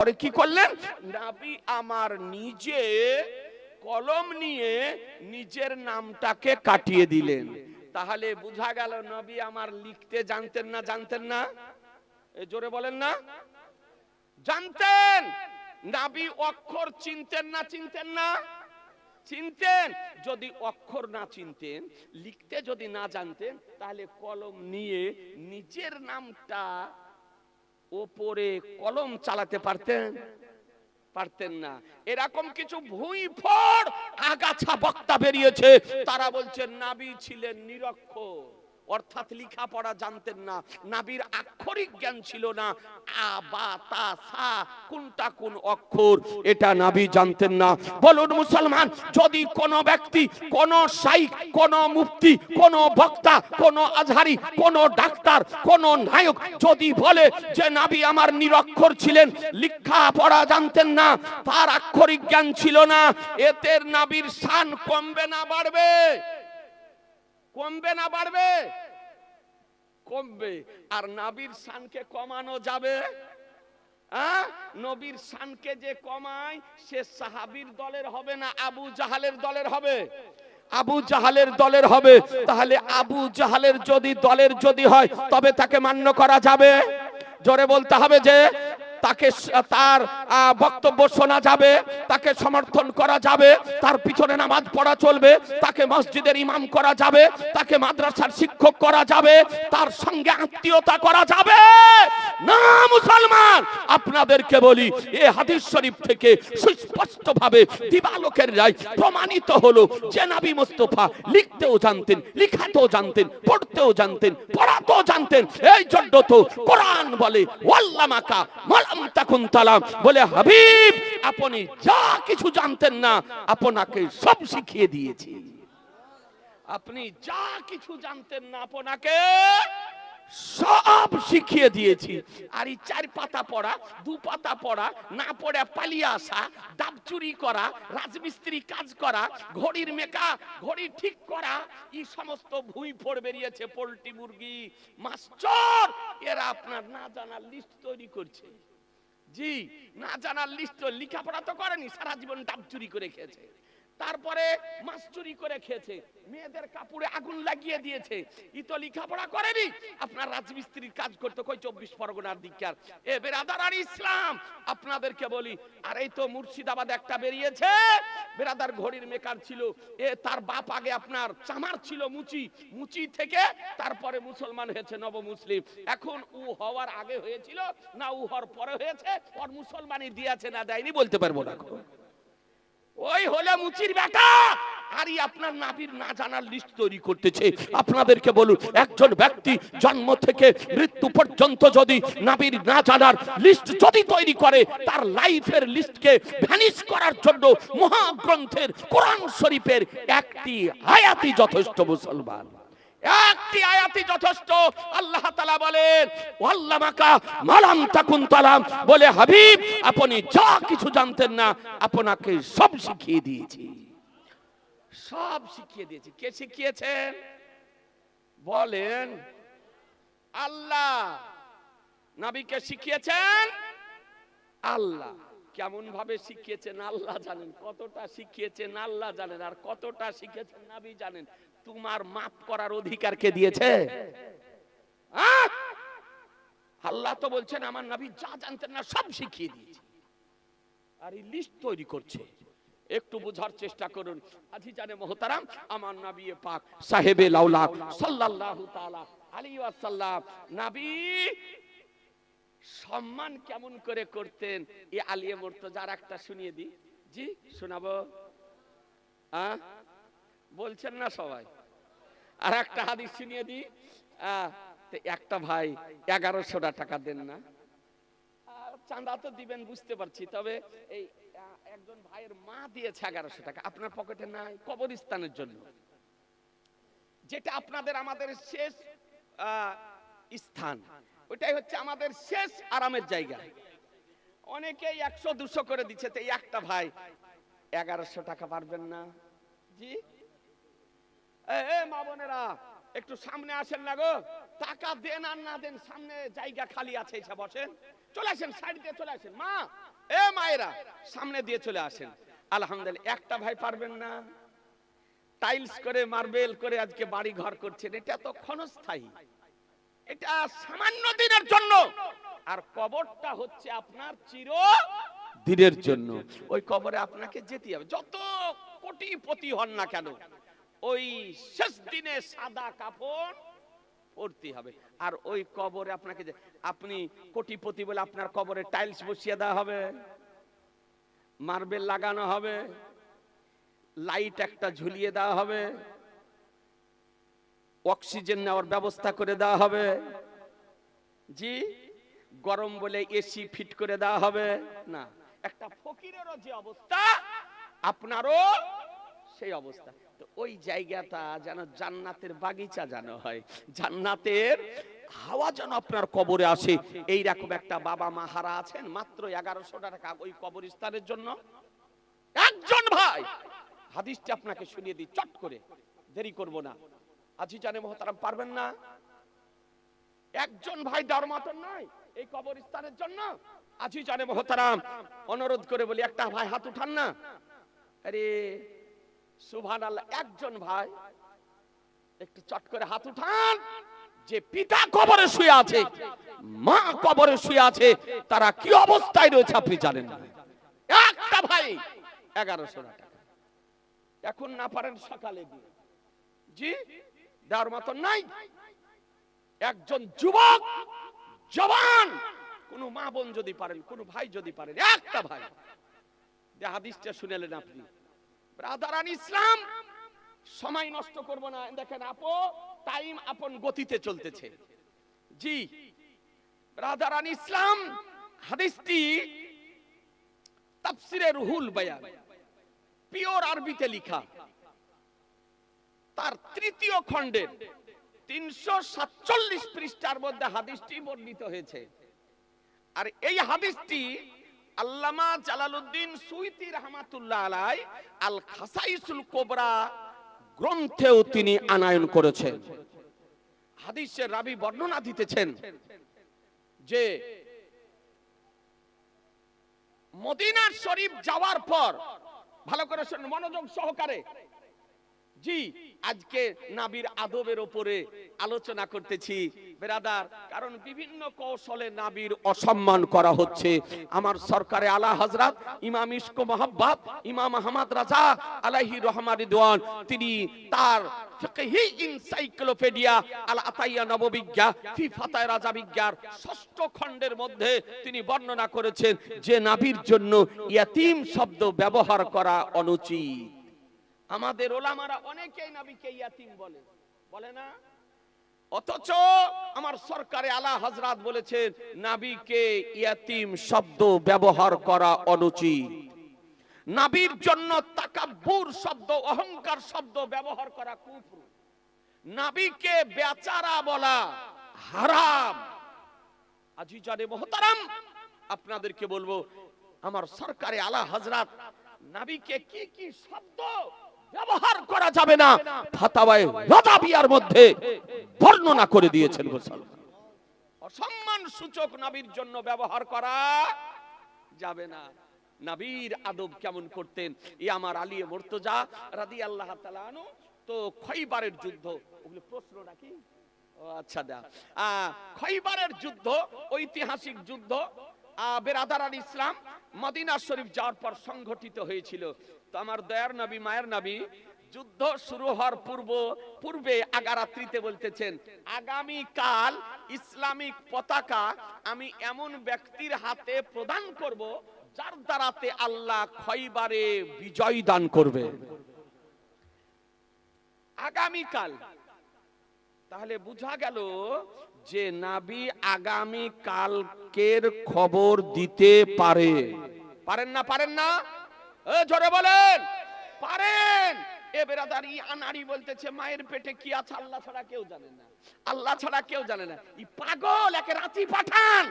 পরে কি করলেন? নাবি আমার নিজে কলম নিয়ে নিজের নামটাকে কাটিয়ে দিলেন। তাহলে বোঝা গেল নবী আমার লিখতে জানতেন না জানতেন না? জোরে বলেন না। জানতেন! নাবি অক্ষর চিনতেন না চিনতেন না? চিনতেন! যদি অক্ষর না চিনতেন, লিখতে যদি না জানতেন, তাহলে কলম নিয়ে নিজের নামটা ওপরে কলম চালাতে পারতেন? পারতেন না। এরকম কিছু ভুঁই ফড় আগাছা বক্তা বেরিয়েছে। তারা বলছে, নাবি ছিলেন নিরক্ষর। অর্থাৎ লেখাপড়া জানতেন না। নাবির আক্ষরিক জ্ঞান ছিল না। আ, বা, তা, সা, কোনটা কোন অক্ষর, এটা নাবি জানতেন না। বলুন মুসলমান, যদি কোন ব্যক্তি, কোন শাইখ, কোন মুফতি, কোন বক্তা, কোন আজহারি, কোন ডাক্তার, কোন নায়ক যদি বলে যে, নাবি আমার নিরক্ষর ছিলেন লিখা পড়া জানতেন না, তার আক্ষরিক জ্ঞান ছিল না এতের নাবির শান কমবে না, বাড়বে। কমবে না বাড়বে? কমবে। আর নাবির শানকে কমানো যাবে? আহ? নবীর শানকে যে কমায়, সে সাহাবীর দলের হবে না, আবু জাহালের দলের হবে? আবু জাহালের দলের হবে। তাহলে আবু জাহালের যদি দলের যদি হয়, তবে তাকে মান্য করা যাবে? জোরে বলতে হবে যে তাকে তার বক্তব্য শোনা যাবে, তাকে সমর্থন করা যাবে, তার পিছনে নামাজ পড়া চলবে, তাকে মসজিদের ইমাম করা যাবে, তাকে মাদ্রাসার শিক্ষক করা যাবে, তার সঙ্গে আত্মীয়তা করা যাবে। না, মুসলমান, আপনাদেরকে বলি, এ হাদিস শরীফ থেকে সুস্পষ্টভাবে দিবালোকের রায় প্রমাণিত হলো যে নবী মুস্তফা লিখতেও জানতেন, লিখাতেও জানতেন, পড়তেও জানতেন পড়াতেও জানতেন, এই জন্য তো কোরআন বলে, ওয়াল্লামাকা মালাম তালাম। বলে, হাবিব, আপনি যা কিছু জানতেন না, আপনাকে সব শিখিয়ে দিয়েছি। আপনি যা কিছু জানতেন না, আপনাকে সব শিখিয়ে দিয়েছি। আর এই চার পাতা পড়া, দু পাতা পড়া, না পড়ে পালিয়ে আসা, ডাব চুরি করা, রাজমিস্ত্রি কাজ করা, ঘড়ির মেকা, ঘড়ি ঠিক করা, এই সমস্ত ভুঁই ফোড় বেরিয়েছে পোল্ট্রি মুরগি। মাস্টার, এরা আপনার না জানার লিস্ট তৈরি করছে। জি, না জানার লিস্ট লেখাপড়া তো করেনি, সারা জীবন ডাব চুরি করে খেয়েছে। তারপরে মাছ চুরি করে খেয়েছে। মেয়েদের কাপড়ে আগুন লাগিয়ে দিয়েছে। ই তো লেখাপড়া করেনি। আপনার রাজমিস্ত্রির কাজ করতে কই চব্বিশ পরগনার দিককার? এ বেরাদার আর ইসলাম, আপনাদেরকে বলি, আর এই তো মুর্শিদাবাদ একটা বেরিয়েছে। বেরাদার ঘড়ির মেকার ছিল। এ তার বাপ আগে আপনার চামার ছিল মুচি। মুচি থেকে তারপরে মুসলমান হয়েছে নব মুসলিম এখন উ হওয়ার আগে হয়েছিল, না উ হওয়ার পরে হয়েছে, ওর মুসলমানই দিয়েছে না দেয়নি বলতে পারব না। ওই হলে মুচির বেটা। আরই আপনার নাবির না জানার লিস্ট তৈরি করতেছে। আপনাদেরকে বলুন, একজন ব্যক্তি জন্ম থেকে মৃত্যু পর্যন্ত যদি নাবির না জানার লিস্ট যদি তৈরি করে, তার লাইফের লিস্টকে ভ্যানিশ করার জন্য মহাগ্রন্থের কোরআন শরীফের একটি আয়াতি যথেষ্ট মুসলমান। একটি আয়াতি যথেষ্ট। আল্লাহ তালা বলেন, ওয়াল্লামাকা মালাম তাকুন তালাম। বলে, হাবিব, আপনি যা কিছু জানতেন না, আপনাকে সব শিখিয়ে দিয়েছি। সব শিখিয়ে দিয়েছি। কে শিখিয়েছেন? বলেন, আল্লাহ। নবীকে শিখিয়েছেন? আল্লাহ। কেমন ভাবে শিখিয়েছেন? আল্লাহ জানেন। কতটা শিখিয়েছেন? আল্লাহ জানেন। আর কতটা শিখেছেন? নাবি জানেন। তোমার মাপ করার অধিকার কে দিয়েছে আল্লাহ তো বলছেন, আমার নবী যা জানতেন না সব শিখিয়ে দিয়েছে। আর এই লিস্ট তৈরি করছে। একটু বোঝার চেষ্টা করুন। আজি জানে মোহতারাম, আমার নবী পাক সাহেবে লাউলাক সাল্লাল্লাহু তাআলা আলাইহি ওয়াসাল্লাম, নবী সম্মান কেমন করে করতেন? এ আলিয়ে মুর্তজার একটা শুনিয়ে দি জি, শোনাবো? হ্যাঁ বলছেন না সবাই? আর একটা হাদিস শুনিয়ে দি একটা ভাই এগারোশো টাকা দেন না। তো দিবেন, বুঝতে পারছি। তবে এই একজন ভাইয়ের মা দিয়েছে এগারোশো টাকা। আপনার পকেটে নাই, কবরস্থানের জন্য। যেটা আপনাদের আমাদের শেষ স্থান। ওটাই হচ্ছে আমাদের শেষ আরামের জায়গা। অনেকেই একশো, দুশো করে দিচ্ছে। তো একটা ভাই এগারোশো টাকা পারবেন না। জি? একটু সামনে আসেন না গো। টাকা দেন আর না দেন, সামনে জায়গা খালি আছে, এসে বসেন। চলে আসেন, সাইড দিয়ে চলে আসেন। মা, এ, মায়েরা, সামনে দিয়ে চলে আসেন। আলহামদুলিল্লাহ, একটা ভাই পারবেন না। টাইলস করে, মার্বেল করে আজকে বাড়ি ঘর করছেন, এটা তো ক্ষণস্থায়ী। এটা সামান্য দিনের জন্য। আর কবরটা হচ্ছে আপনার চির দিনের জন্য। ওই কবরে আপনাকে যেতে হবে। যত কোটিপতি হন না কেন ওই শেষ দিনে সাদা কাপড় পড়তে হবে। আর ওই কবরে আপনাকে যে আপনি কোটিপতি বলে আপনার কবরে টাইলস বসিয়ে দেওয়া হবে, মার্বেল লাগানো হবে, লাইট একটা ঝুলিয়ে দেওয়া হবে, অক্সিজেন নেওয়ার ব্যবস্থা করে দেওয়া হবে, জি? গরম বলে এসি ফিট করে দেওয়া হবে। না, একটা ফকিরেরও যে অবস্থা, আপনারও সেই অবস্থা। ওই জায়গাটা যেন জান্নাতের বাগিচা যেন হয়। জান্নাতের হাওয়া যেন আপনার কবরে আসে। এই রকম একটা বাবা মা হারা আছেন মাত্র এগারোশো টাকা ওই কবরস্থানের জন্য। একজন ভাই, হাদিসটা আপনাকে শুনিয়ে দিই, চট করে, দেরি করব না। আজি জানে মহতারাম, পারবেন না? একজন ভাই ডরমাতন নয় এই কবরস্থানের জন্য। আজি জানে মহতারাম, অনুরোধ করে বলি, একটা ভাই হাত উঠান না। আরে একজন ভাই একটু চট করে হাত উঠান। যে পিতা কবরে শুয়ে আছে, মা কবরে শুয়ে আছে, তারা কি অবস্থায় রয়েছে আপনি জানেন একটা ভাই, এগারোশো টাকা। এখন না পারেন সকালে দিয়ে জি, দেওয়ার মতন নাই। একজন যুবক জবান কোন মা বোন যদি পারেন, কোন ভাই যদি পারেন, একটা ভাই। যে শুনেলেন আপনি। ব্রাদারান ইসলাম সময় নষ্ট করব না। দেখেন আপো টাইম আপন গতিতে চলতেছে। জি ব্রাদারান ইসলাম হাদিসটি তাফসিরে রুহুল বায়ান, পিওর আরবিতে লেখা। তার তৃতীয় খণ্ডের তিনশো সাতচল্লিশ পৃষ্ঠার মধ্যে হাদিসটি বর্ণিত হয়েছে। আর এই হাদিসটি আল্লামা জালালউদ্দিন সুইতি রহমাতুল্লাহ আলাই আল খাসাইসুল কোবরা গ্রন্থেও তিনি আনায়ন করেছেন। হাদিসের রাবি বর্ণনা দিতেছেন যে মদিনার শরীফ যাওয়ার পর, ভালো করে মনোযোগ সহকারে জি, আজকে নাবির আদবের উপরে আলোচনা করতেছি। বেরাদার, কারণ বিভিন্ন কৌশলে নাবির অসম্মান করা হচ্ছে। আমার সরকারে আলা হজরত ইমাম ইস্কো মোহাব্বত, ইমাম আহমদ রাজা আলাইহি রহমান রিদওয়ান, তিনি তার রাজা ষষ্ঠ খণ্ডের মধ্যে তিনি বর্ণনা করেছেন যে নাবির জন্য ইয়াতিম শব্দ ব্যবহার করা অনুচিত। আমাদের ওলামারা অনেকেই নবীকে ইয়াতিম বলে। বলে না? অথচ আমার সরকারে আলা হজরত বলেছেন, নাবিকে ইয়াতিম শব্দ ব্যবহার করা অনুচিত। নাবির জন্য তাকাব্বুর শব্দ, অহংকার শব্দ ব্যবহার করা কুফর। নাবিকে বেচারা বলা হারাম। আজি জানে মহতারাম, আপনাদেরকে বলব, আমার সরকারে আলা হজরত নাবিকে কি কি শব্দ ব্যবহার করা যাবে না। ফাতাওয়ায়ে রাদাবিয়ার মধ্যে বর্ণনা করে দিয়েছেন মুসলমান অসম্মান সূচক নাবির জন্য ব্যবহার করা যাবে না। নাবির আদব কেমন করতেন? ই আমার আলিয়ে মুর্তজা রাদি আল্লাহ তাআলা তো খৈবারের যুদ্ধ, ওগুলো প্রশ্ন নাকি? আচ্ছা দা খৈবারের যুদ্ধ, ঐতিহাসিক যুদ্ধ বেরাদার আল ইসলাম মদিনা শরীফ যাওয়ার পর সংঘটিত হয়েছিল। তো আমার দয়ার নবী, মায়ের নবী যুদ্ধ শুরু হওয়ার পূর্ব, পূর্বে আগারাত্রিতে বলতেছেন আগামী কাল ইসলামিক পতাকা আমি এমন ব্যক্তির হাতে প্রদান করব, যার দ্বারাতে আল্লাহ খয়বারে বিজয় দান করবে। আগামী কাল তাহলে বোঝা গেল যে নাবি আগামী কালকের খবর দিতে পারে। পারেন না পারেন না? জোরে বলেন। পারেন। আল্লাহ ছাড়া কেউ জানে না। পাগল, একে পাঠান।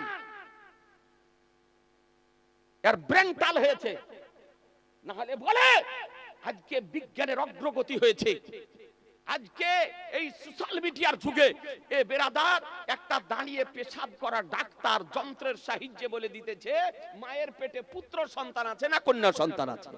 হয়েছে। না হলে বলে, আজকে বিজ্ঞানের অগ্রগতি হয়েছে। আজকে এই সোশ্যাল মিডিয়ার যুগে এ বেরাদার একটা দাঁড়িয়ে পেশাব করা ডাক্তার যন্ত্রের সাহায্যে বলে দিতেছে, মায়ের পেটে পুত্র সন্তান আছে না কন্যা সন্তান আছে?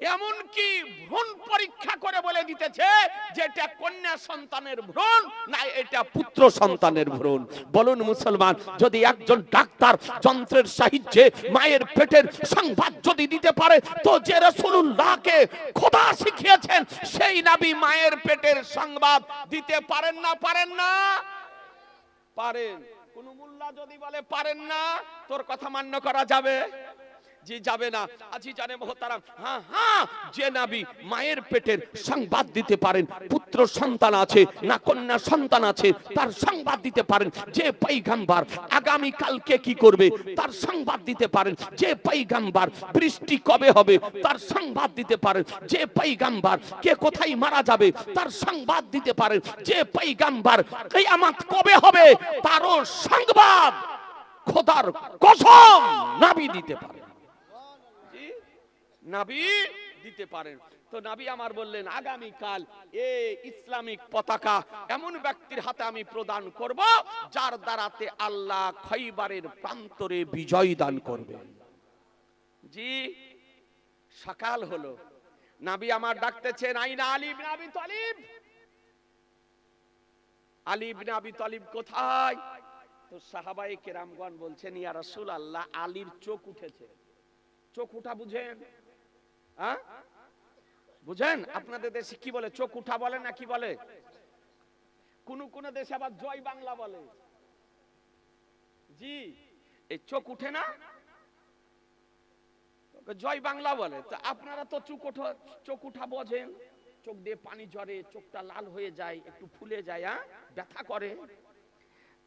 এমন কি ভ্রূণ পরীক্ষা করে বলে দিতেছে যে এটা কন্যা সন্তানের ভ্রূণ, না এটা পুত্র সন্তানের ভ্রূণ। বলুন মুসলমান, যদি একজন ডাক্তার যন্ত্রের সাহায্যে মায়ের পেটের সংবাদ যদি দিতে পারে, তো যে রসুল্লাহকে খোদা শিখিয়েছেন, সেই নাবি মায়ের পেটের সংবাদ দিতে পারেন না পারেন না? পারেন। কোন মুল্লা যদি বলে পারেন না, তোর কথা মান্য করা যাবে? জি যাবে না, আজি জানে মহতারাম। হ্যাঁ হ্যাঁ যে নাবি মায়ের পেটের সংবাদ দিতে পারেন, পুত্র সন্তান আছে না কন্যা সন্তান আছে, তার সংবাদ দিতে পারেন, যে পৈগাম্বার আগামী কালকে কি করবে, তার সংবাদ দিতে পারেন, যে পৈগাম্বার বৃষ্টি কবে হবে, তার সংবাদ দিতে পারেন, যে পৈগাম্বার কে কোথায় মারা যাবে, তার সংবাদ দিতে পারেন, যে পৈগাম্বার কিয়ামত কবে হবে, তারও সংবাদ খোদার কসম নাবি দিতে পারে নাবি দিতে পারেন। তো নাবি আমার বললেন আগামী কাল এ ইসলামিক পতাকা এমন ব্যক্তির হাতে আমি প্রদান করব, যার দ্বারাতে আল্লাহ খৈবারের প্রান্তরে বিজয় দান করবেন। জি, সকাল হলো। নাবি আমার ডাকতেছেন, আইনা আলী ইবনে আবি তালিব। আলী ইবনে আবি তালিব কোথায়? তো সাহাবায়ে কেরামগণ বলছেন, ইয়া রাসূল আল্লাহ আলীর চোখ উঠেছে। চোখ উঠা বুঝেন? বুঝেন? আপনাদের দেশে কি বলে? চোখ উঠা বলে না কি বলে? কোন কোন দেশে আবার জয় বাংলা বলে। জি, এই চোখ উঠে না? জয় বাংলা বলে। তো আপনারা তো চোখ উঠা চোখ উঠা বোঝেন। চোখ দিয়ে পানি ঝরে, চোখটা লাল হয়ে যায়, একটু ফুলে যায় ব্যথা করে।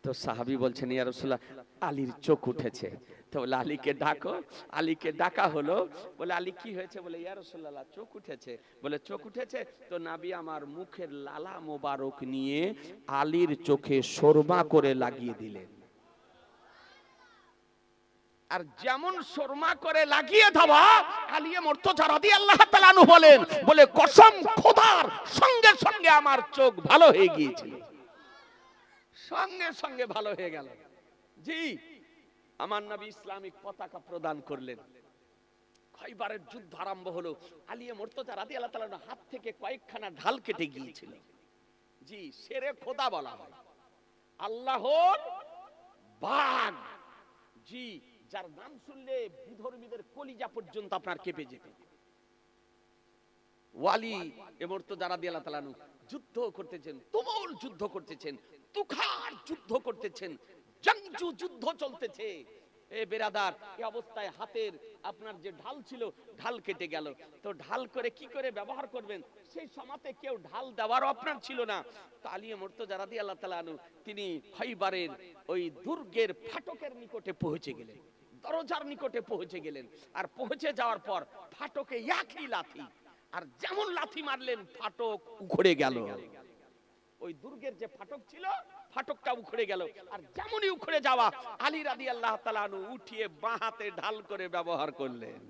তো সাহাবি বলছেন, ইয়া রাসূলুল্লাহ, আলীর চোখ উঠেছে। তো বলে, আলীকে ডাকো। আলীকে ডাকা হলো। বলে, আলী, কি হয়েছে? বলে, ইয়া রাসূলুল্লাহ, চোখ উঠেছে। বলে, চোখ উঠেছে? তো নাবি আমার মুখের লালা মোবারক নিয়ে আলীর চোখে শোরমা করে লাগিয়ে দিলেন। আর যেমন শর্মা করে লাগিয়ে দেওয়া আলিয়ে মর্তজা রাদিয়াল্লাহু তাআলা আনহু বলেন, বলে, কসম খোদার সঙ্গে সঙ্গে আমার চোখ ভালো হয়ে গিয়েছিল। সঙ্গে সঙ্গে ভালো হয়ে গেল। জি আমার নবী ইসলামিক পতাকা প্রদান করলেন। খয়বারের যুদ্ধ আরম্ভ হলো আলিয়ে মর্তজা রাদিয়াল্লাহু তাআলা আনহু হাত থেকে কয়েকখানা ঢাল কেটে গিয়েছিল। জি শেরে খোদা বলা হয়। আল্লাহর বাগ। জি যার নাম শুনলে বিধর্মীদের কলিজা পর্যন্ত আপনার কেঁপে যেতে। ওয়ালি তো যারা দিয়ে আল্লাহ যুদ্ধ করতেছেন তুমুল যুদ্ধ করতেছেন। তুখার যুদ্ধ করতেছেন। যুদ্ধ চলতেছে। এ বেরাদার এই অবস্থায় হাতের আপনার যে ঢাল ছিল, ঢাল কেটে গেল। তো ঢাল করে কি করে ব্যবহার করবেন? সেই সমাতে কেউ ঢাল দেওয়ারও আপনার ছিল না। তো আল্লাহ তিনি ওই দুর্গের ফাটকের নিকটে পৌঁছে গেলেন। দরজার নিকটে পৌঁছে গেলেন। আর পৌঁছে যাওয়ার পর ফাটকে একই লাথি। আর যেমন লাথি মারলেন, ফাটক উখড়ে গেল। ওই দুর্গের যে ফাটক ছিল, ফাটকটা উখড়ে গেল। আর যেমনই উখড়ে যাওয়া, আলী রাদি আল্লাহ তালানু উঠিয়ে বাঁ ঢাল করে ব্যবহার করলেন।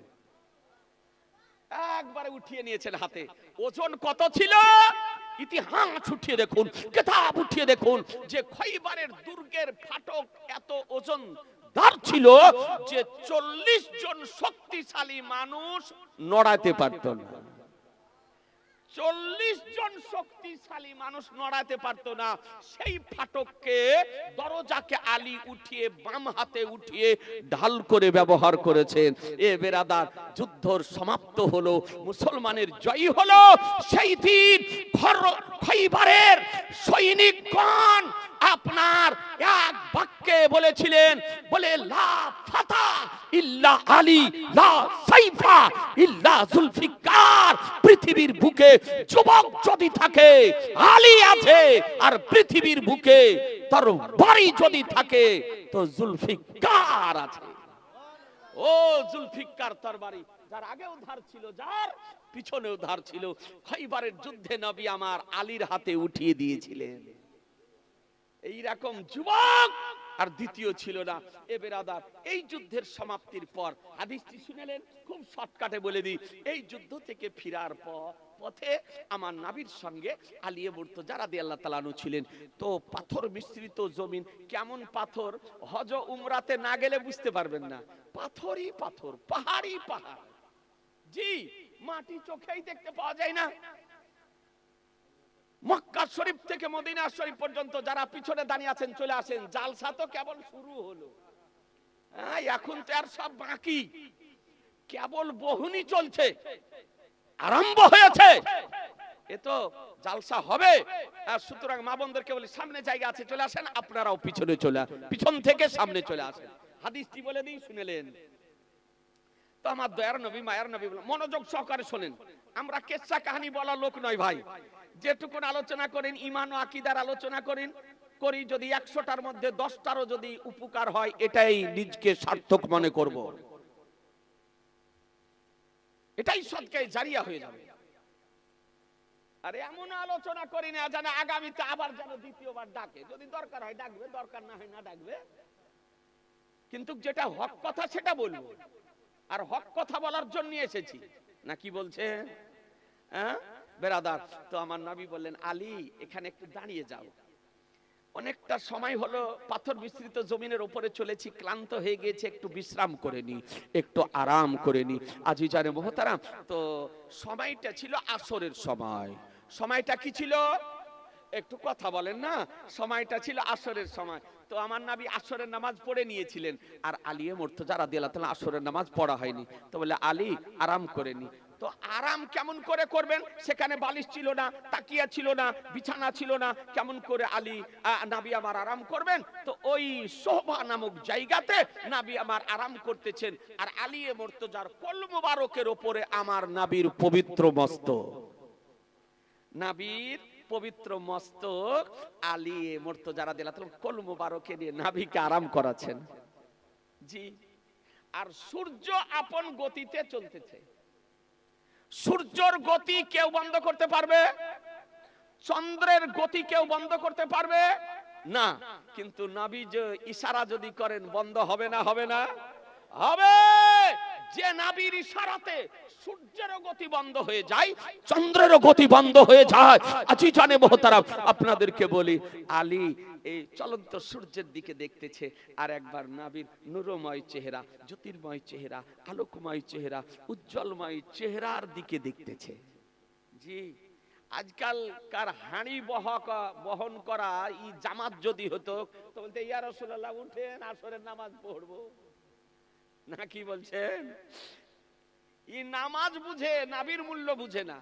একবারে উঠিয়ে নিয়েছেন হাতে। ওজন কত ছিল? ইতিহাস উঠিয়ে দেখুন, কেতাব উঠিয়ে দেখুন, যে খৈবারের দুর্গের ফাটক এত ওজন দার ছিল যে চল্লিশ জন শক্তিশালী মানুষ নড়াতে পারত না। চল্লিশ জন শক্তিশালী মানুষ নড়াতে পারতো না। সেই ফাটককে দরজাকে আলী উঠিয়ে, বাম হাতে উঠিয়ে ঢাল করে ব্যবহার করেছেন। এ বেরাদার, যুদ্ধর সমাপ্ত হলো, মুসলমানের জয় হলো। সেই দিন খৈবারের সৈনিকগণ আপনার এক বাক্যে বলেছিলেন, বলে, লা ফাতা ইল্লা আলী, লা সাইফা ইল্লা জুলফিকার। পৃথিবীর বুকে যুবক যদি থাকে, আলী আছে আর পৃথিবীর বুকে তার বাড়ি যদি থাকে, তো জুলফিকার আছে। ও জুলফিকার তরবারি যার আগে উদ্ধার ছিল, যার পিছনে উদ্ধার ছিল। খৈবারের যুদ্ধে নবী আমার আলীর হাতে উঠিয়ে দিয়েছিলেন। এই রকম যুবক আর দ্বিতীয় ছিল না। এ বেরাদার, এই যুদ্ধের সমাপ্তির পর, হাদিসটি শুনেলেন, খুব শর্টকাটে বলে দিই, এই যুদ্ধ থেকে ফিরার পর পথে আমার নাবির সঙ্গে আলিয়ে মূর্ত যারা দিয়ে আল্লাহ তালানু ছিলেন। তো পাথর মিশ্রিত জমিন, কেমন পাথর? হজ উমরাতে না গেলে বুঝতে পারবেন না। পাথরই পাথর, পাহাড়ই পাহাড়। জি, মাটি চোখেই দেখতে পাওয়া যায় না। মক্কা শরীফ থেকে মদিনা শরীফ পর্যন্ত যারা পিছনে দাঁড়িয়ে আছেন চলে আসেন। জালসা তো কেবল শুরু হলো। হ্যাঁ, এখন তো আর সব বাকি। কেবল বহুনি চলছে। আরম্ভ হয়েছে। এ তো জালসা হবে। আর সুতরাং মা বোনদেরকে বলি সামনে জায়গা আছে চলে আসেন। আপনারাও পিছনে চলে পিছন থেকে সামনে চলে আসেন। হাদিসটি বলে দিই শুনেলেন। তো আমার দয়ার নবী মায়ার নবী মনোযোগ সহকারে শোনেন। আমরা কেচ্ছা কাহিনী বলা লোক নয় ভাই। যেটুকুন আলোচনা করেন ইমান ও আকিদার আলোচনা করেন, করি যদি একশোটার মধ্যে দশটারও যদি উপকার হয়, এটাই নিজকে সার্থক মনে করব। এটাই সৎকায় জারিয়া হয়ে যাবে। আর এমন আলোচনা করি না, যেন আগামীতে আবার যেন দ্বিতীয়বার ডাকে। যদি দরকার হয় ডাকবে, দরকার না হয় না ডাকবে। কিন্তু যেটা হক কথা, সেটা বলব। আর হক কথা বলার জন্য এসেছি। না কি বলছে? হ্যাঁ? বেরাদার, তো আমার নবী বললেন, আলী, এখানে একটু দাঁড়িয়ে যাও। অনেকটা সময় হলো, পাথর বিস্তৃত জমিনের উপরে চলেছি, ক্লান্ত হয়ে গিয়েছে, একটু বিশ্রাম করে নি, একটু আরাম করে নি। আজি জানে মহতারাম, তো সময়টা ছিল আসরের সময়। সময়টা কি ছিল? একটু কথা বলেন না, সময়টা ছিল আসরের সময়। তো আমার নাবি আসরের নামাজ পড়ে নিয়েছিলেন, আর আলিয়ে মর্ত যারা তাহলে আসরের নামাজ পড়া হয়নি। তো বলে, আলী, আরাম করে নি। তো আরাম কেমন করে করবেন? সেখানে বালিশ ছিল না, তাকিয়া ছিল না, বিছানা ছিল না। কেমন করে আলী নাবি আমার আরাম করবেন? তো ওই সোহবা নামক জায়গাতে নাবি আমার আরাম করতেছেন। আর আলিয়ে মর্তজার কল মুবারকের ওপরে আমার নাবির পবিত্র মস্তক। নাবির পবিত্র মস্তক আলিয়ে মর্ত যারা দিলা কল মুবারকে নিয়ে নাবিকে আরাম করাছেন জি। আর সূর্য আপন গতিতে চলতেছে। সূর্যর গতি কেউ বন্ধ করতে পারবে? চন্দ্রের গতি কেউ বন্ধ করতে পারবে? না, কিন্তু নাবি যে ইশারা যদি করেন, বন্ধ হবে না হবে না? হবে! যে নাবির ইশারাতে সূর্যের গতি বন্ধ হয়ে যায়, চন্দ্রের গতি বন্ধ হয়ে যায়। আজি জানে মহতারাম, আপনাদেরকে বলি, আলী এই চলন্ত সূর্যের দিকে দেখতেছে, আর একবার নাবির নুরময় চেহারা, জ্যোতির্ময় চেহারা, আলোকময় চেহারা, উজ্জ্বলময় চেহারার দিকে দেখতেছে। জি আজকাল কার হাঁড়ি বহক, বহন করা ই জামাত যদি হতো, তো বলতে, ইয়া রাসূলুল্লাহ, উঠেন, আসরের নামাজ পড়ব। না কি বলছেন? ই নামাজ বুঝে, নাবির মূল্য বুঝে না।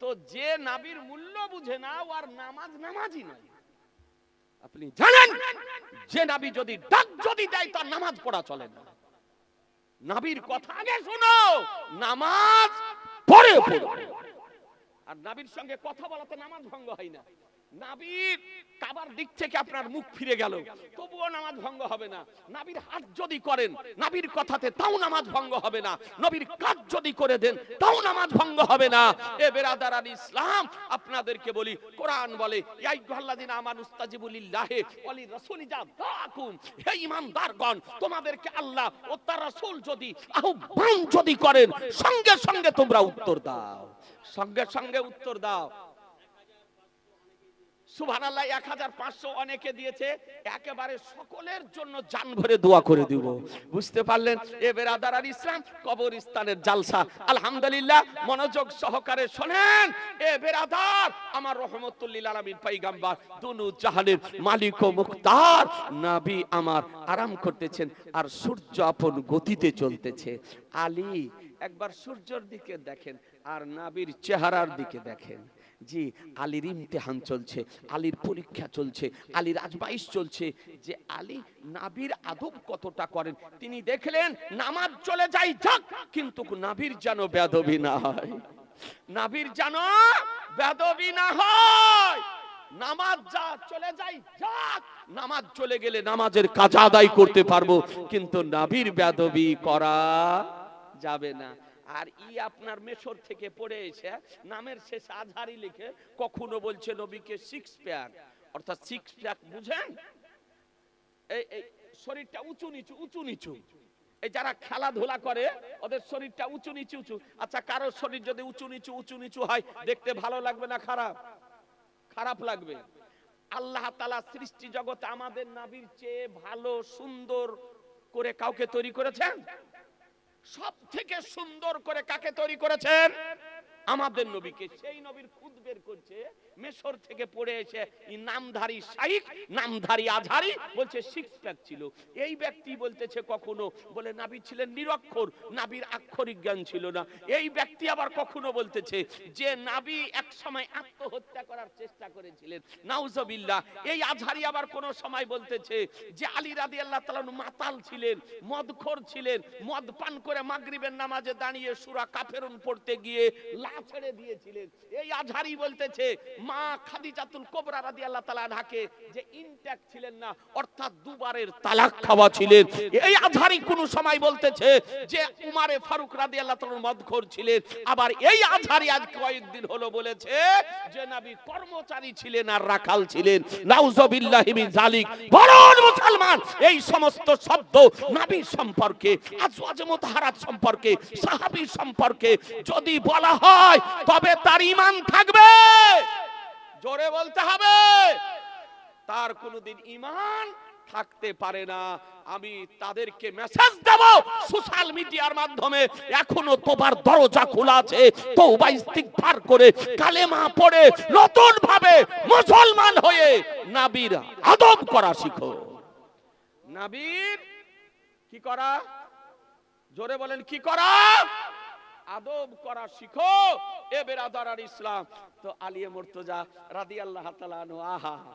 তো যে নাবির মূল্য বুঝে না, ও আর নামাজ নামাজই নয় আপনি জানেন, যে নাবি যদি ডাক যদি দেয়, তার নামাজ পড়া চলে না। নাবির কথা আগে শোনো, নামাজ পরে পড়ো। আর নাবির সঙ্গে কথা বলাতে নামাজ ভঙ্গ হয় না। নাবির কাবার দিক থেকে আপনার মুখ ফিরে গেল। তবুও নামাজ ভঙ্গ হবে না। নাবির হাত যদি করেন, নাবির কথাতে তাও নামাজ ভঙ্গ হবে না। নবীর কাজ যদি করে দেন, তাও নামাজ ভঙ্গ হবে না। এ বেরাদার ইসলাম, আপনাদেরকে বলি, কোরআন বলে দাকুম হে তোমাদেরকে আল্লাহ ও তার রাসূল যদি, আহ্বান যদি করেন, সঙ্গে সঙ্গে তোমরা উত্তর দাও। সঙ্গে সঙ্গে উত্তর দাও। সুবহানাল্লাহ, এক হাজার পাঁচশো অনেকে দিয়েছে। একেবারে সকলের জন্য জান ভরে দোয়া করে দিব। বুঝতে পারলেন? এ বেরাদার আর ইসলাম কবরস্থানের জালসা। আলহামদুলিল্লাহ, মনোযোগ সহকারে শোনেন। এ বেরাদার, আমার রহমতুল্লিল আলমিন পাইগাম্বার দুনু জাহানের মালিক ও মুক্তার নাবি আমার আরাম করতেছেন আর সূর্য আপন গতিতে চলতেছে। আলী, একবার সূর্যের দিকে দেখেন আর নাবির চেহারার দিকে দেখেন। জি, আলীর ইমতেহান চলছে, আলীর পরীক্ষা চলছে, আলীর আজমাইশ চলছে যে আলী নাবির আদব কতটা করেন? তিনি দেখলেন, নামাজ চলে যায় যাক, কিন্তু নাবির যেন বেদবি না হয়। নাবির যেন বেদবি না হয়। নামাজ যা চলে যাই যাক, নামাজ চলে গেলে নামাজের কাজ আদায় করতে পারব, কিন্তু নাবির বেদবি করা যাবে না। আর ই আপনার মেশর থেকে পড়ে এসে নামের শেষ আজহারি লিখে কখনো বলছে নবীকে সিক্স প্যাক অর্থাৎ সিক্স প্যাক বুঝেন? এই এই, শরীরটা উঁচু নিচু উঁচু নিচু। এই যারা খেলাধুলা করে, ওদের শরীরটা উঁচু নিচু, উঁচু। আচ্ছা কারোর শরীর যদি উঁচু নিচু উঁচু নিচু হয়, দেখতে ভালো লাগবে না খারাপ? খারাপ লাগবে। আল্লাহ তালা সৃষ্টি জগতে আমাদের নাবির চেয়ে ভালো, সুন্দর করে কাউকে তৈরি করেছেন? সব থেকে সুন্দর করে কাকে তৈরি করেছেন? আমাদের নবীকে। সেই নবীর খুদ বের করছে মেশর থেকে পড়ে এসে নামধারী শাইখ, নামধারী আজহারি বলছে সিক্স প্যাক ছিল। এই ব্যক্তি বলতেছে কখনো, বলে নাবি ছিলেন নিরক্ষর, নাবির আক্ষরিক জ্ঞান ছিল না। এই ব্যক্তি আবার কখনো বলতেছে যে, নাবি এক সময় আত্মহত্যা করার চেষ্টা করেছিলেন। নাউজবিল্লাহ, এই আজহারি আবার কোন সময় বলতেছে যে, আলী রাদি আল্লাহ মাতাল ছিলেন, মদখোর ছিলেন, মদ পান করে মাগরিবের নামাজে দাঁড়িয়ে সুরা কাফেরুন পড়তে গিয়ে লা ছেড়ে দিয়েছিলেন। এই আজহারি বলতেছে মা খাদিজাতুল কোবরা রাদিয়াল্লাহু তাআলা ঢাকে যে ইনট্যাক্ট ছিলেন না, অর্থাৎ দুবারের তালাক খাওয়া ছিলেন। এই আজহারি কোন সময় বলতেছে যে উমারে ফারুক রাদিয়াল্লাহু তাআলা মদখোর ছিলেন। আবার এই আজহারি আজ কয়েকদিন হলো বলেছে যে নবী কর্মচারী ছিলেন আর রাখাল ছিলেন। নাউজুবিল্লাহি মিন জালিক বলুন মুসলমান, এই সমস্ত শব্দ নবী সম্পর্কে, আজওয়াজ মুতাহারাত সম্পর্কে, সাহাবী সম্পর্কে যদি বলা হয়, তবে তার ইমান থাকবে। জোরে বলতে হবে। তার কোনোদিন ইমান থাকতে পারে না। আমি তাদেরকে মেসেজ দেব সোশ্যাল মিডিয়ার মাধ্যমে। এখনও তোমার দরজা খোলা আছে। তওবা ইস্তিগফার করে, কালেমা পড়ে নতুন ভাবে মুসলমান হয়ে নাবির আদব করা শিখো। নাবির কি করা? জোরে বলেন, কি করা? আদব করা শিখো। এ বেরাদার আর ইসলাম। তো আলিয়ে মুর্তজা রাদি আল্লাহ আহা।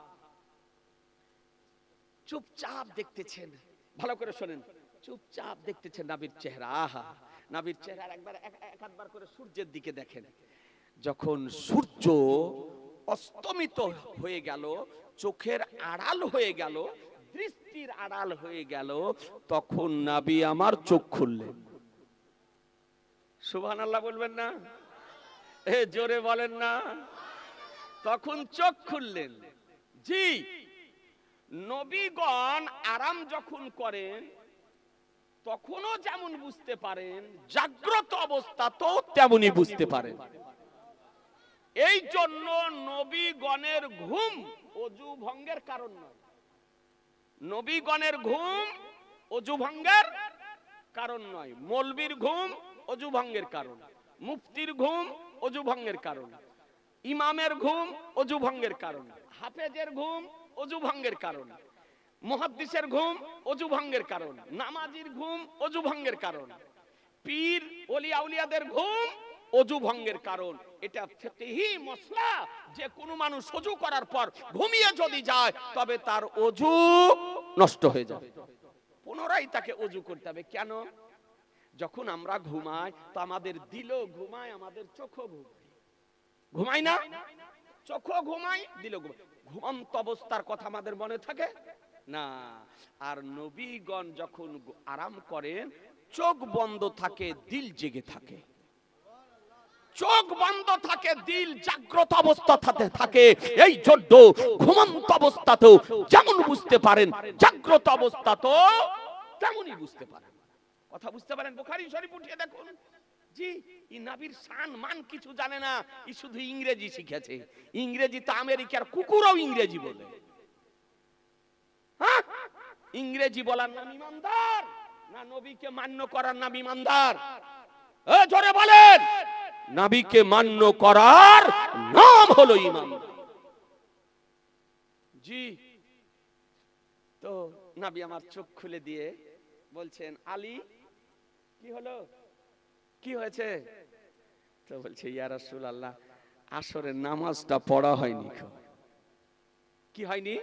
চুপচাপ দেখতেছেন। ভালো করে শোনেন। চুপচাপ দেখতেছেন নাবির চেহারা, আহা। নাবির চেহারা একবার, এক- এক আধবার করে সূর্যের দিকে দেখেন। যখন সূর্য অস্তমিত হয়ে গেল, চোখের আড়াল হয়ে গেল, দৃষ্টির আড়াল হয়ে গেল, তখন নাবি আমার চোখ খুললেন। সুবহান আল্লাহ বলবেন না? এ জোরে বলেন না। তখন চোখ খুললেন। জি, নবীগণ আরাম যখন করেন, তখনও যেমন বুঝতে পারেন, জাগ্রত অবস্থাতেও তেমনি বুঝতে পারেন। এই জন্য নবীগণের ঘুম অজু ভঙ্গের কারণ নয়। নবীগণের ঘুম অজু ভঙ্গের কারণ নয়। মলবির ঘুম অজু ভঙ্গের কারণ। মুফতির ঘুম অজু ভঙ্গের কারণ। ইমামের ঘুম অজু ভঙ্গের কারণ। হাফেজের ঘুম অজু ভঙ্গের কারণ। মুহাদ্দিসের ঘুম অজু ভঙ্গের কারণ। নামাজির ঘুম অজু ভঙ্গের কারণ। পীর, ওলি আউলিয়াদের ঘুম অজু ভঙ্গের কারণ। এটা ফিকহি মশলা যে কোনো মানুষ অজু করার পর ঘুমিয়ে যদি যায়, তবে তার অজু নষ্ট হয়ে যাবে। পুনরায় তাকে অজু করতে হবে। কেন? যখন আমরা ঘুমাই, তো আমাদের দিলও ঘুমায়, আমাদের চোখও ঘুমায়। ঘুমাই না? চোখও ঘুমাই দিল ঘুমাই ঘুমন্ত অবস্থার কথা আমাদের মনে থাকে? না। আর নবীগণ যখন আরাম করেন, চোখ বন্ধ থাকে, দিল জেগে থাকে। চোখ বন্ধ থাকে, দিল জাগ্রত অবস্থাতে থাকে এই জন্য ঘুমন্ত অবস্থাতেও যেমন বুঝতে পারেন, জাগ্রত অবস্থাতেও তেমনই বুঝতে পারেন। কথা বুঝতে পারেন? বুখারী শরীফ উঠিয়ে দেখুন। জি ই নাবির শান মান কিছু জানে না, ই শুধু ইংরেজি শিখেছে। ইংরেজি তো আমেরিকার কুকুরও ইংরেজি বলে। হ্যাঁ? ইংরেজি বলার নাম ইমানদার, না নবীকে মান্য করার নাম ইমানদার? এ, জোরে বলেন! নাবিকে মান্য করার নাম হলো ইমানদার। জি, তো নাবি আমার চোখ খুলে দিয়ে বলছেন, আলী কি হলো? কি হয়েছে? তো বলছে, ইয়া রাসূলুল্লাহ, আসরের নামাজটা পড়া হয়নি কি হয়নি?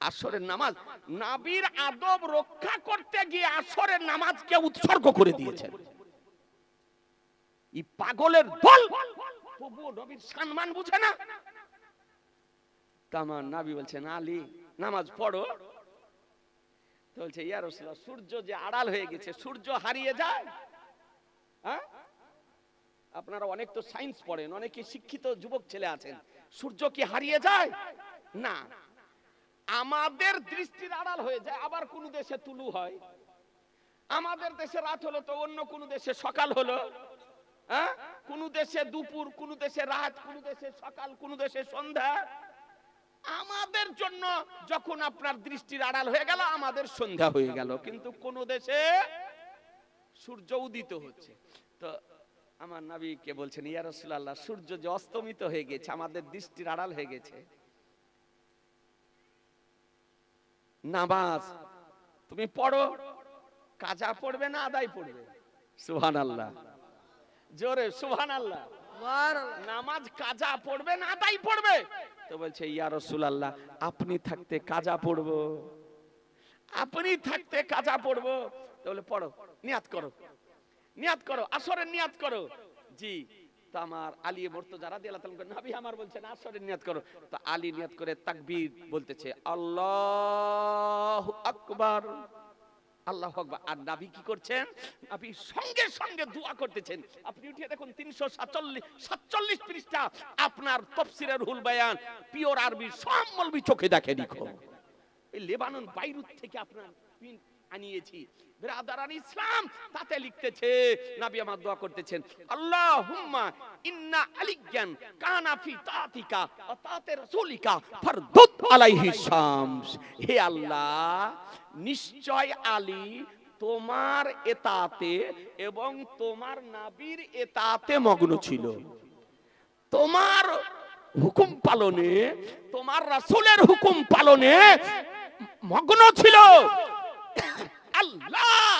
আসরের নামাজ, নাবির আদব রক্ষা করতে গিয়ে আসরের নামাজকে উৎসর্গ করে দিয়েছেন। এই পাগলের দল নবীর সম্মান বুঝে না। তামার নাবি বলছেন, আলী, নামাজ পড়ো। তো বলছে, ইয়া সূর্য যে আড়াল হয়ে গেছে, সূর্য হারিয়ে যায়? হ্যাঁ? আপনারা অনেক তো সায়েন্স পড়েন, অনেকে শিক্ষিত যুবক ছেলে আছেন, সূর্য কি হারিয়ে যায়? না। আমাদের দৃষ্টির আড়াল হয়ে যায়, আবার কোন দেশে তুলু হয়। আমাদের দেশে রাত হলো তো অন্য কোন দেশে সকাল হলো। হ্যাঁ? কোন দেশে দুপুর, কোন দেশে রাত, কোন দেশে সকাল, কোন দেশে সন্ধ্যা। আমাদের জন্য যখন আপনার দৃষ্টির আড়াল হয়ে গেল আমাদের সন্ধ্যা হয়ে গেল। কিন্তু কোন দেশে সূর্য উদিত হচ্ছে। তো আমার নবী কে বলছেন ইয়া রাসূলুল্লাহ সূর্য যে অস্তমিত হয়ে গেছে আমাদের দৃষ্টির আড়াল হয়ে গেছে। নামাজ তুমি পড়ো কাজা পড়বে না আদায় পড়বে। সুবহানাল্লাহ। জোরে সুবহানাল্লাহ। নামাজ কাজা পড়বে না আদায় পড়বে। তো বলছে, ইয়া রাসূলুল্লাহ, আপনি থাকতে কাজা পড়ব। আপনি থাকতে কাজা পড়ব? তো বলে, পড়ো, নিয়াত করো নিয়াত করো, আসরের নিয়াত করো। জি, তো আমার আলী মর্ত যারা দিয়ে আল্লাহ তাআলা নবী আমার বলছেন, আসরের নিয়াত করো। তো আলী নিয়াত করে তাকবীর বলতেছে, আল্লাহু আকবার। আল্লাহ আকবার। আর নাবি কি করছেন? আপনি সঙ্গে সঙ্গে দোয়া করতেছেন। আপনি উঠিয়ে দেখুন, তিনশো সাতচল্লিশ সাতচল্লিশ পৃষ্ঠা আপনার তফসিরের হুল বায়ান। পিওর আরবি সব মলবি চোখে দেখে দেখো এই লেবানন, বাইরুত থেকে আপনার আনিয়েছি। ব্রাদারান ইসলাম তাতে লিখতেছে, নবী আমার দোয়া করতেছেন, আল্লাহুম্মা ইন্না আলিয়ান কানা ফি তাতিকা ওয়া তাতে রাসূলিকা ফারদুত আলাইহি শামস। হে আল্লাহ, নিশ্চয় আলী তোমার এতাতে এবং তোমার নাবির এতাতে মগ্ন ছিল। তোমার হুকুম পালনে, তোমার রাসূলের হুকুম পালনে মগ্ন ছিল। আল্লাহ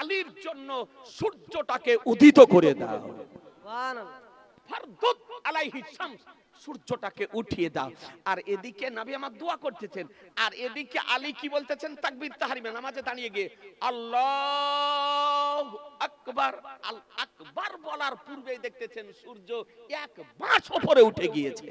আলীর জন্য সূর্যটাকে উদিত করে দাও। সূর্যটাকে উঠিয়ে দাও। আর এদিকে নবী আমার দোয়া করতেছেন, আর এদিকে আলী কি বলতেছেন? তাকবীর নামাজে দাঁড়িয়ে গিয়ে, আল্লাহ আকবার, আল আকবার বলার পূর্বেই দেখতেছেন সূর্য এক বাঁশ উপরে উঠে গিয়েছে।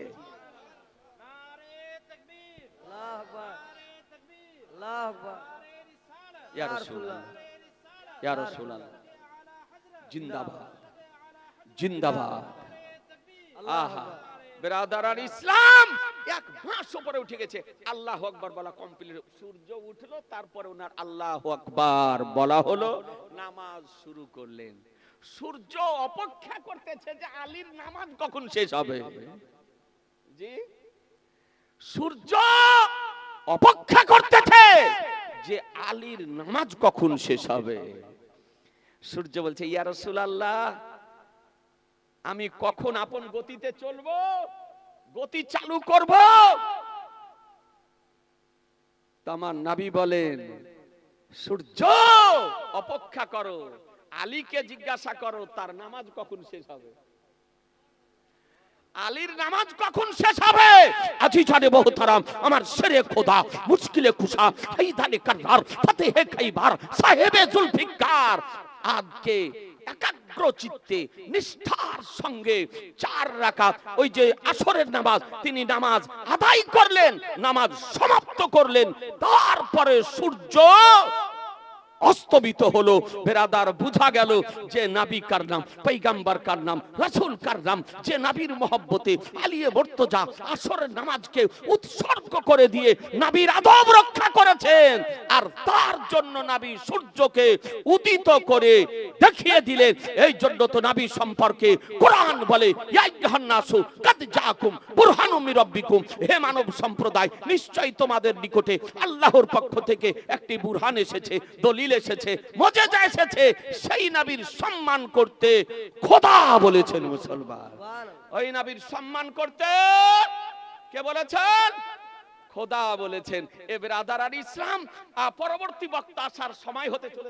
সূর্য উঠল, তারপরে ওনার আল্লাহ আকবার বলা হলো, নামাজ শুরু করলেন। সূর্য অপেক্ষা করতেছে যে আলীর নামাজ কখন শেষ হবে? জি? সূর্য অপেক্ষা করতেছে যে আলীর নামাজ কখন শেষ হবে? সূর্য বলছে, ইয়া রাসূলুল্লাহ, আমি কখন আপন গতিতে চলবো? গতি চালু করব? তোমার নাবি বলেন, সূর্য, অপেক্ষা করো, আলীকে জিজ্ঞাসা করো, তার নামাজ কখন শেষ হবে? আলীর নামাজ কখন শেষ হবে? আজি জানে বহুতরাম আমার শেরে খোদা, মুশকিলে কুশা হাইদানে কান্নার, ফাতেহে খাইবার, সাহেবে জুলফিকার। আজকে একাগ্র চিত্তে, নিষ্ঠার সঙ্গে চার রাকাত, ওই যে আসরের নামাজ, তিনি নামাজ আদায় করলেন, নামাজ সমাপ্ত করলেন, তারপরে সূর্য অস্তমিত হলো। বেরাদার বুঝা গেল যে নাবি কার নাম, পৈগাম্বার কার নাম, রাসূল কার নাম, যে নাবির মহব্বতে আলিয়ে বর্তজা আসরের নামাজকে উৎসর্গ করে দিয়ে নাবির আদব রক্ষা করেছেন। আর তার জন্য নাবি সূর্যকে উদিত করে দেখিয়ে দিলেন, এই জন্য তো নাবি সম্পর্কে কোরআন বলে, ইয়া আইয়ুহান্নাসু কাদ জাআকুম বুরহানুম মির হে মানব সম্প্রদায়, নিশ্চয়ই তোমাদের নিকটে আল্লাহর পক্ষ থেকে একটি বুরহান এসেছে, দলিল এসেছে মজেজা এসেছে সেই নবীর সম্মান করতে খোদা বলেছেন মুসলমান। ওই নবীর সম্মান করতে কে বলেছেন? খোদা বলেছেন। এবার আদার আর ইসলাম আর পরবর্তী বক্তা আসার সময় হতে চলে